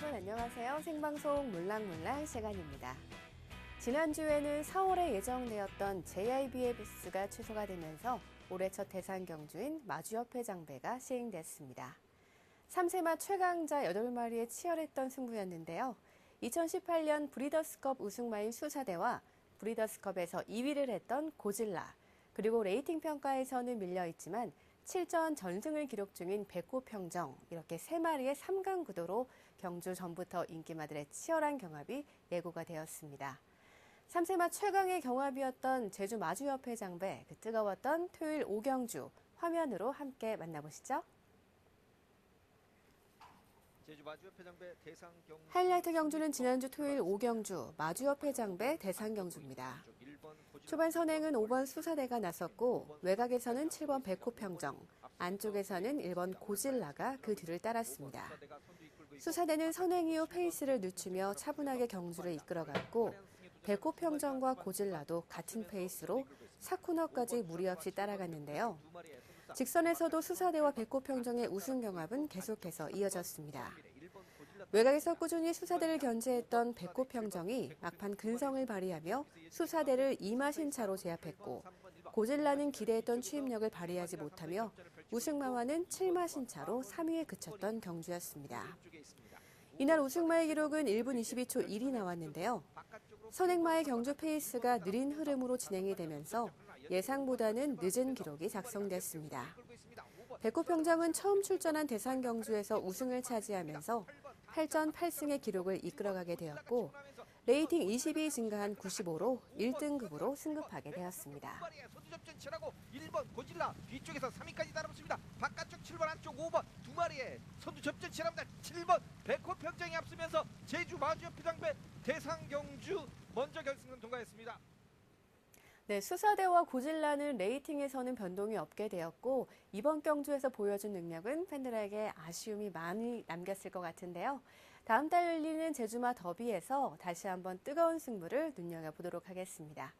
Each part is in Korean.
여러분 안녕하세요. 생방송 몰랑몰랑 시간입니다. 지난주에는 4월에 예정되었던 JIBFS가 취소가 되면서 올해 첫 대상 경주인 마주협회 장배가 시행됐습니다. 3세마 최강자 8마리의 치열했던 승부였는데요. 2018년 브리더스컵 우승마인 수사대와 브리더스컵에서 2위를 했던 고질라, 그리고 레이팅 평가에서는 밀려 있지만 7전 전승을 기록 중인 백호평정 이렇게 세 마리의 3강 구도로 경주 전부터 인기마들의 치열한 경합이 예고가 되었습니다. 3세마 최강의 경합이었던 제주 마주협회 장배 그 뜨거웠던 토요일 5경주 화면으로 함께 만나보시죠. 하이라이트 경주는 지난주 토요일 5경주 마주협회 장배 대상 경주입니다. 초반 선행은 5번 수사대가 나섰고 외곽에서는 7번 백호평정, 안쪽에서는 1번 고질라가 그 뒤를 따랐습니다. 수사대는 선행 이후 페이스를 늦추며 차분하게 경주를 이끌어갔고 백호평정과 고질라도 같은 페이스로 4코너까지 무리 없이 따라갔는데요. 직선에서도 수사대와 백호평정의 우승 경합은 계속해서 이어졌습니다. 외곽에서 꾸준히 수사대를 견제했던 백호 평정이 막판 근성을 발휘하며 수사대를 2마신 차로 제압했고 고질라는 기대했던 추임력을 발휘하지 못하며 우승마와는 7마신 차로 3위에 그쳤던 경주였습니다. 이날 우승마의 기록은 1분 22초 1이 나왔는데요. 선행마의 경주 페이스가 느린 흐름으로 진행이 되면서 예상보다는 늦은 기록이 작성됐습니다. 백호평정은 처음 출전한 대상 경주에서 우승을 차지하면서 8전 8승의 기록을 이끌어가게 되었고 레이팅 20이 증가한 95로 1등급으로 승급하게 되었습니다. 선두접전 치라고 1번 고질라 뒤쪽에서 3위까지 따라붙습니다. 바깥쪽 7번 안쪽 5번 두 마리의 선두접전 치랍니다. 7번 백호 평정이 앞서면서 제주 마주협회 장배 대상 경주 먼저 결승선 통과했습니다. 네, 수사대와 고질라는 레이팅에서는 변동이 없게 되었고 이번 경주에서 보여준 능력은 팬들에게 아쉬움이 많이 남겼을 것 같은데요. 다음 달 열리는 제주마 더비에서 다시 한번 뜨거운 승부를 눈여겨보도록 하겠습니다.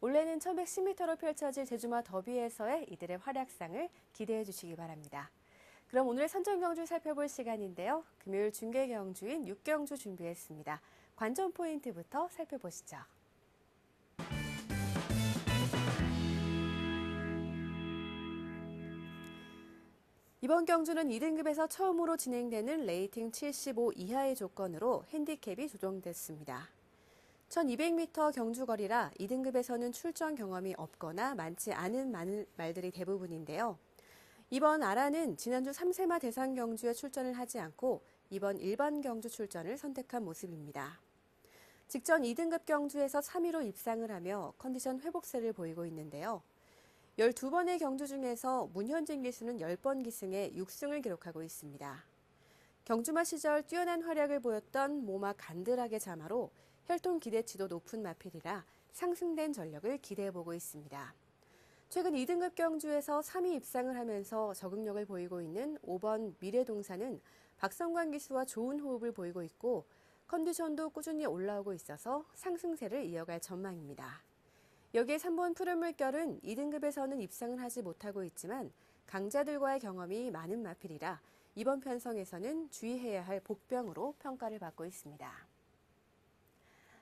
올해는 1110m로 펼쳐질 제주마 더비에서의 이들의 활약상을 기대해 주시기 바랍니다. 그럼 오늘의 선정 경주 살펴볼 시간인데요. 금요일 중계 경주인 6경주 준비했습니다. 관전 포인트부터 살펴보시죠. 이번 경주는 2등급에서 처음으로 진행되는 레이팅 75 이하의 조건으로 핸디캡이 조정됐습니다. 1200m 경주거리라 2등급에서는 출전 경험이 없거나 많지 않은 많은 말들이 대부분인데요. 이번 아라는 지난주 3세마 대상 경주에 출전을 하지 않고 이번 일반 경주 출전을 선택한 모습입니다. 직전 2등급 경주에서 3위로 입상을 하며 컨디션 회복세를 보이고 있는데요. 12번의 경주 중에서 문현진 기수는 10번 기승에 6승을 기록하고 있습니다. 경주마 시절 뛰어난 활약을 보였던 모마 간드락의 자마로 혈통 기대치도 높은 마필이라 상승된 전력을 기대해보고 있습니다. 최근 2등급 경주에서 3위 입상을 하면서 적응력을 보이고 있는 5번 미래동사는 박성관 기수와 좋은 호흡을 보이고 있고 컨디션도 꾸준히 올라오고 있어서 상승세를 이어갈 전망입니다. 여기에 3번 푸른 물결은 2등급에서는 입상을 하지 못하고 있지만 강자들과의 경험이 많은 마필이라 이번 편성에서는 주의해야 할 복병으로 평가를 받고 있습니다.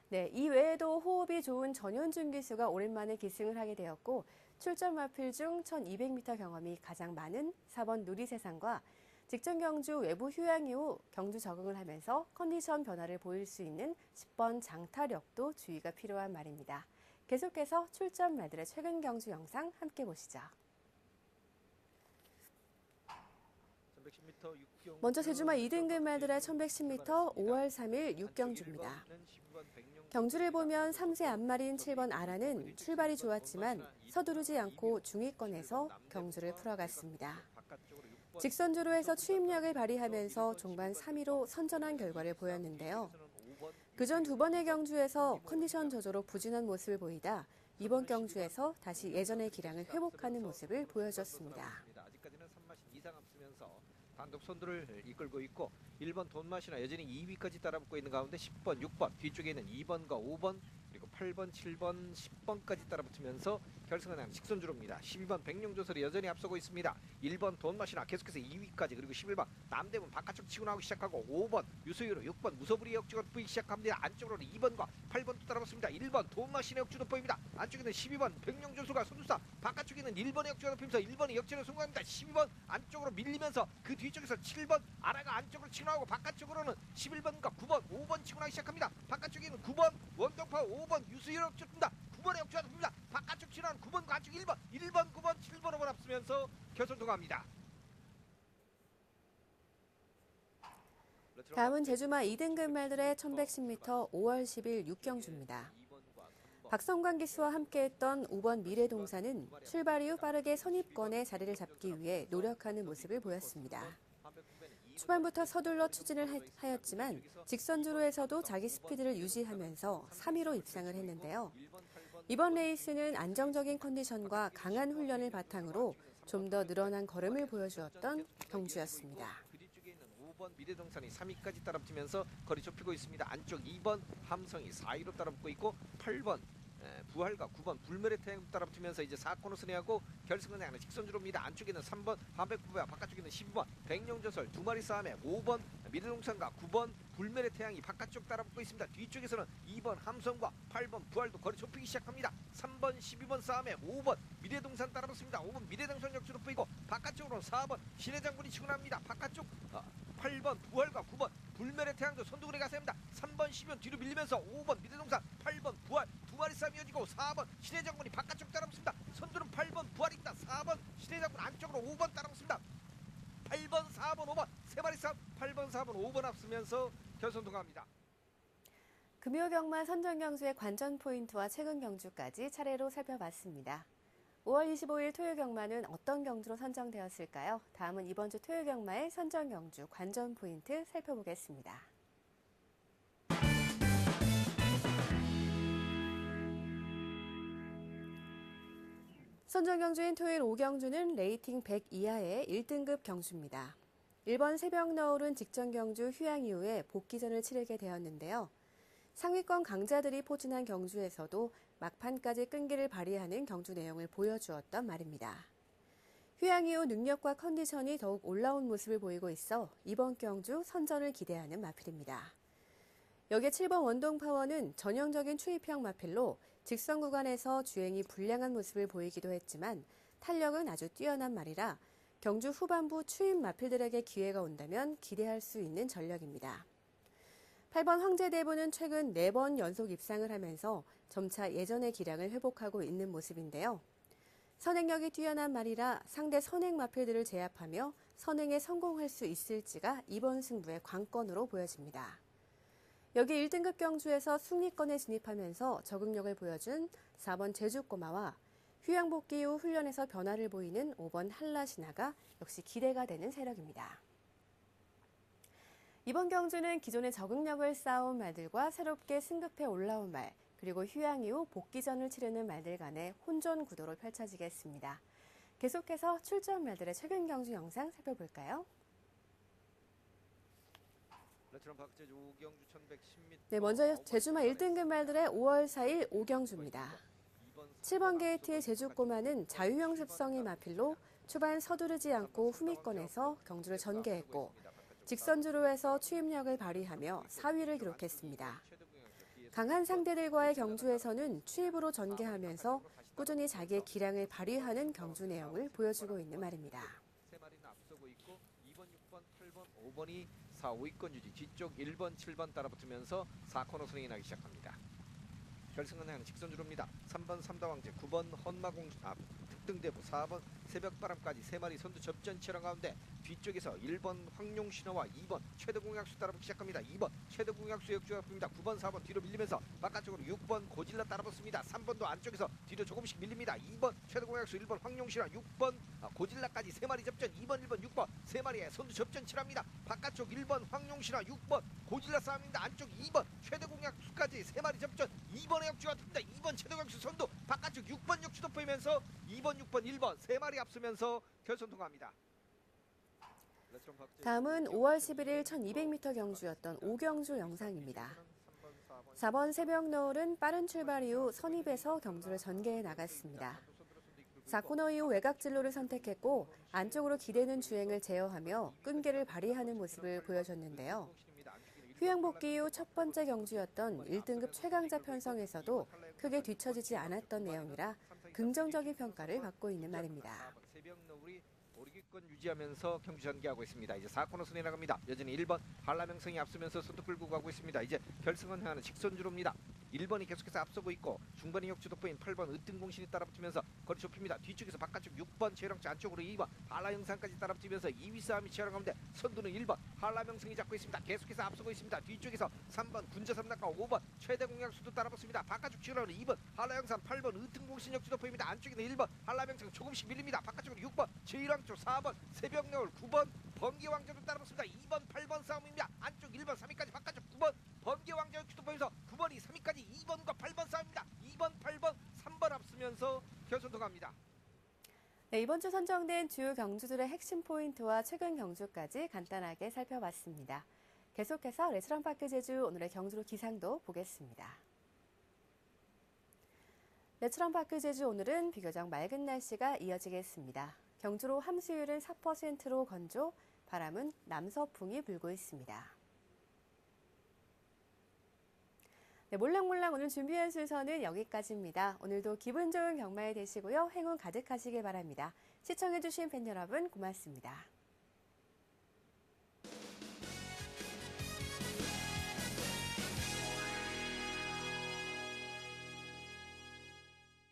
네, 이 외에도 호흡이 좋은 전현준 기수가 오랜만에 기승을 하게 되었고 출전 마필 중 1200m 경험이 가장 많은 4번 누리세상과 직전 경주 외부 휴양 이후 경주 적응을 하면서 컨디션 변화를 보일 수 있는 10번 장타력도 주의가 필요한 말입니다. 계속해서 출전 말들의 최근 경주 영상 함께 보시죠. 1110m 6경주 먼저 제주마 2등급 말들의 1110m 5월 3일 6경주입니다. 경주를 보면 3세 앞마린 7번 아라는 출발이 좋았지만 서두르지 않고 중위권에서 경주를 풀어갔습니다. 직선주로 해서 추임력을 발휘하면서 종반 3위로 선전한 결과를 보였는데요. 그전 두 번의 경주에서 컨디션 저조로 부진한 모습을 보이다 이번 경주에서 다시 예전의 기량을 회복하는 모습을 보여줬습니다. 아직까지는 3마신 이상 앞서면서 단독 선두를 이끌고 있고 1번 돈맛이나 여전히 2위까지 따라붙고 있는 가운데 10번, 6번 뒤쪽에 있는 2번과 5번 그리고 8번, 7번, 10번까지 따라붙으면서 향한 직선주로입니다. 12번 백룡조설이 여전히 앞서고 있습니다. 1번 돈맛이나 계속해서 2위까지 그리고 11번 남대문 바깥쪽 치고 나오기 시작하고 5번 유소유로 6번 무소불이 역주가 보이기 시작합니다. 안쪽으로는 2번과 8번도 따라붙습니다. 1번 돈맛이나 역주도 보입니다. 안쪽에는 12번 백룡조설과 손두사 바깥쪽에는 1번의 역주가 보이면서 1번이 역전에 성공합니다. 12번 안쪽으로 밀리면서 그 뒤쪽에서 7번 아라가 안쪽으로 치고 나오고 바깥쪽으로는 11번과 9번 5번 치고 나오기 시작합니다. 바깥쪽에는 9번 원동파 5번 유수유 역주입니다. 9번의 역주가 됩니다. 바깥쪽 지나는 9번과 안쪽 1번 1번 9번 7번 5번 앞서면서 결선 통합니다. 다음은 제주마 2등급 말들의 1110m 5월 10일 6경주입니다. 박성광 기수와 함께했던 5번 미래동산은 출발 이후 빠르게 선입권에 자리를 잡기 위해 노력하는 모습을 보였습니다. 초반부터 서둘러 추진을 하- 하였지만 직선주로에서도 자기 스피드를 유지하면서 3위로 입상을 했는데요. 이번 레이스는 안정적인 컨디션과 강한 훈련을 바탕으로 좀 더 늘어난 걸음을 보여주었던 경주였습니다. 그 뒤쪽에 있는 5번 미래동산이 3위까지 따라붙으면서 거리 좁히고 있습니다. 안쪽 2번 함성이 4위로 따라붙고 있고 8번 에, 부활과 9번 불멸의 태양 따라 붙으면서 이제 4코너 순회하고 결승을 향하는 직선주로입니다. 안쪽에는 3번 반백부부야 바깥쪽에는 12번 백령조설 두 마리 싸움에 5번 미래동산과 9번 불멸의 태양이 바깥쪽 따라붙고 있습니다. 뒤쪽에서는 2번 함성과 8번 부활도 거리 좁히기 시작합니다. 3번 12번 싸움에 5번 미래동산 따라붙습니다. 5번 미래동산 역주로 보이고 바깥쪽으로는 4번 신해장군이 치고 납니다. 바깥쪽 어, 8번 부활과 9번 불멸의 태양도 선두그레 가세입니다. 3번 10번 뒤로 밀리면서 5번 미래동산 8번 부활 두 마리 싸움이 이어지고 4번 신해장군이 바깥쪽 따라붙습니다. 선두는 8번 부활이 있다. 4번 신해장군 안쪽으로 5번 따라붙습니다. 8번 4번 5번 세 마리 싸움 8번 4번 5번 앞서면서 결선 통합니다. 금요 경마 선정 경주의 관전 포인트와 최근 경주까지 차례로 살펴봤습니다. 5월 25일 토요 경마는 어떤 경주로 선정되었을까요? 다음은 이번 주 토요 경마의 선정 경주 관전 포인트 살펴보겠습니다. 선정 경주인 토요일 5경주는 레이팅 100 이하의 1등급 경주입니다. 1번 새벽 너울은 직전 경주 휴양 이후에 복귀전을 치르게 되었는데요. 상위권 강자들이 포진한 경주에서도 막판까지 끈기를 발휘하는 경주 내용을 보여주었던 말입니다. 휴양 이후 능력과 컨디션이 더욱 올라온 모습을 보이고 있어 이번 경주 선전을 기대하는 마필입니다. 여기에 7번 원동파워는 전형적인 추입형 마필로 직선 구간에서 주행이 불량한 모습을 보이기도 했지만 탄력은 아주 뛰어난 말이라 경주 후반부 추임 마필들에게 기회가 온다면 기대할 수 있는 전력입니다. 8번 황제대부는 최근 4번 연속 입상을 하면서 점차 예전의 기량을 회복하고 있는 모습인데요. 선행력이 뛰어난 말이라 상대 선행 마필들을 제압하며 선행에 성공할 수 있을지가 이번 승부의 관건으로 보여집니다. 여기 1등급 경주에서 승리권에 진입하면서 적응력을 보여준 4번 제주꼬마와 휴양 복귀 후 훈련에서 변화를 보이는 5번 한라시나가 역시 기대가 되는 세력입니다. 이번 경주는 기존의 적응력을 쌓아온 말들과 새롭게 승급해 올라온 말, 그리고 휴양 이후 복귀전을 치르는 말들 간의 혼전 구도로 펼쳐지겠습니다. 계속해서 출전 말들의 최근 경주 영상 살펴볼까요? 레트럼 박제주 5경주 1110m 네, 먼저 제주마 1등급 말들의 5월 4일 5경주입니다. 7번 게이트의 제주 꼬마는 자유형 습성의 마필로 초반 서두르지 않고 후미권에서 경주를 전개했고 직선주로에서 추임력을 발휘하며 4위를 기록했습니다. 강한 상대들과의 경주에서는 추입으로 전개하면서 꾸준히 자기의 기량을 발휘하는 경주 내용을 보여주고 있는 말입니다. 세 마리는 앞서고 있고 2번, 6번, 8번, 5번이 4, 5위권 유지 뒤쪽 1번, 7번 따라붙으면서 4코너 순행이 나기 시작합니다. 결승은 향하는 직선주로입니다. 3번 삼다왕제, 9번 헌마공 아, 특등대부, 4번 새벽바람까지 세 마리 선두 접전 치열한 가운데 뒤쪽에서 1번 황룡신호와 2번 최대공약수 따라붙기 시작합니다. 2번 최대공약수 역주가 봅니다. 9번, 4번 뒤로 밀리면서 바깥쪽으로 6번 고질라 따라붙습니다. 3번도 안쪽에서 뒤로 조금씩 밀립니다. 2번 최대공약수, 1번 황룡신호, 6번 아, 고질라까지 세 마리 접전 2번, 1번, 6번 세 마리의 선두 접전 칠합니다. 바깥쪽 1번 황룡신호, 6번 고질라 싸움입니다. 안쪽 2번 최대공약수까지 세 마리 접전 2번의 역주가 됩니다. 2번 최대공약수 선두 바깥쪽 6번 역주도 보이면서 2번, 6번, 1번 세 마리 앞서면서 결선 통과합니다. 다음은 5월 11일 1200m 경주였던 오경주 영상입니다. 4번 새벽 너울은 빠른 출발 이후 선입에서 경주를 전개해 나갔습니다. 4코너 이후 외곽 진로를 선택했고 안쪽으로 기대는 주행을 제어하며 끈기를 발휘하는 모습을 보여줬는데요. 휴양 복귀 이후 첫 번째 경주였던 1등급 최강자 편성에서도 크게 뒤처지지 않았던 내용이라 긍정적인 평가를 받고 있는 말입니다. 오르기권 유지하면서 경주 전개하고 있습니다. 이제 4코너 순위 나갑니다. 여전히 1번 한라명성이 앞서면서 손도 끌고 가고 있습니다. 이제 결승은 향하는 직선주로입니다. 1번이 계속해서 앞서고 있고 중반의 역주 돋보인 8번 으뜸공신이 따라붙으면서 거리 좁힙니다. 뒤쪽에서 바깥쪽 6번 최령차 안쪽으로 2번 한라영상까지 따라붙으면서 2위 싸움이 치열한 가운데 선두는 1번 한라명성이 잡고 있습니다. 계속해서 앞서고 있습니다. 뒤쪽에서 3번 군자삼락과 5번 최대 공약수도 따라붙습니다. 바깥쪽 치열하는 2번 한라영상 8번 으뜸공신 역주 돋보입니다. 안쪽에는 1번 한라명성 조금씩 밀립니다. 바깥쪽으로 6번 최일왕 쪽 4번 새벽여울 9번 번개왕자도 따라붙습니다. 2번 8번 싸움입니다. 안쪽 1번 3위까지 바깥쪽 9번 번개왕자 역주도 보면서 9번이 3위까지 2번과 8번 싸움입니다. 2번 8번 3번 앞서면서 결선도 갑니다. 네, 이번 주 선정된 주요 경주들의 핵심 포인트와 최근 경주까지 간단하게 살펴봤습니다. 계속해서 레스토랑파크 제주 오늘의 경주로 기상도 보겠습니다. 레스토랑파크 제주 오늘은 비교적 맑은 날씨가 이어지겠습니다. 경주로 함수율은 4%로 건조, 바람은 남서풍이 불고 있습니다. 네, 몰랑몰랑 오늘 준비한 순서는 여기까지입니다. 오늘도 기분 좋은 경마에 되시고요. 행운 가득하시길 바랍니다. 시청해주신 팬 여러분 고맙습니다.